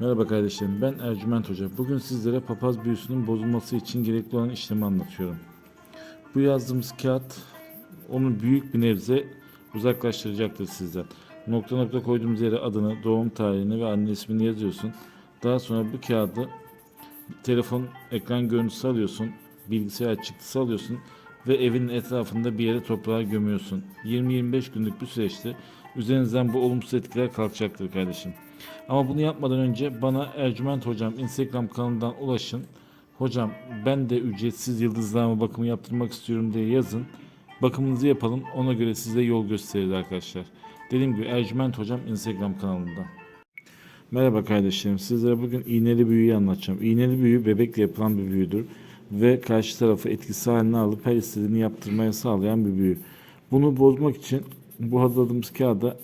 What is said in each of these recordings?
Merhaba kardeşlerim, ben Ercüment Hoca. Bugün sizlere papaz büyüsünün bozulması için gerekli olan işlemi anlatıyorum. Bu yazdığımız kağıt onu büyük bir nebze uzaklaştıracaktır sizden. Nokta nokta koyduğumuz yere adını, doğum tarihini ve anne ismini yazıyorsun. Daha sonra bu kağıdı telefon ekran görüntüsü alıyorsun, bilgisayar çıktısı alıyorsun ve evin etrafında bir yere toprağa gömüyorsun. 20-25 günlük bir süreçte üzerinizden bu olumsuz etkiler kalkacaktır kardeşim. Ama bunu yapmadan önce bana Ercüment Hocam Instagram kanalından ulaşın. Hocam ben de ücretsiz yıldızlama bakımı yaptırmak istiyorum diye yazın. Bakımınızı yapalım. Ona göre size yol gösteririz arkadaşlar. Dediğim gibi Ercüment Hocam Instagram kanalında. Merhaba kardeşlerim. Sizlere bugün iğneli büyüyü anlatacağım. İğneli büyü bebekle yapılan bir büyüdür. Ve karşı tarafı etkisi haline alıp her istediğini yaptırmaya sağlayan bir büyü. Bunu bozmak için bu hazırladığımız kağıda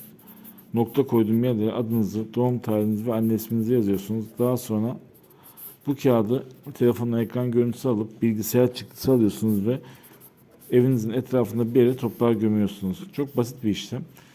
nokta koyduğum yerlere adınızı, doğum tarihinizi ve anne isminizi yazıyorsunuz. Daha sonra bu kağıdı telefonla ekran görüntüsü alıp bilgisayar çıktısı alıyorsunuz ve evinizin etrafında bir yere toprağa gömüyorsunuz. Çok basit bir işlem.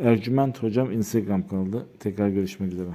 Ercüment Hocam Instagram kanalı. Tekrar görüşmek üzere.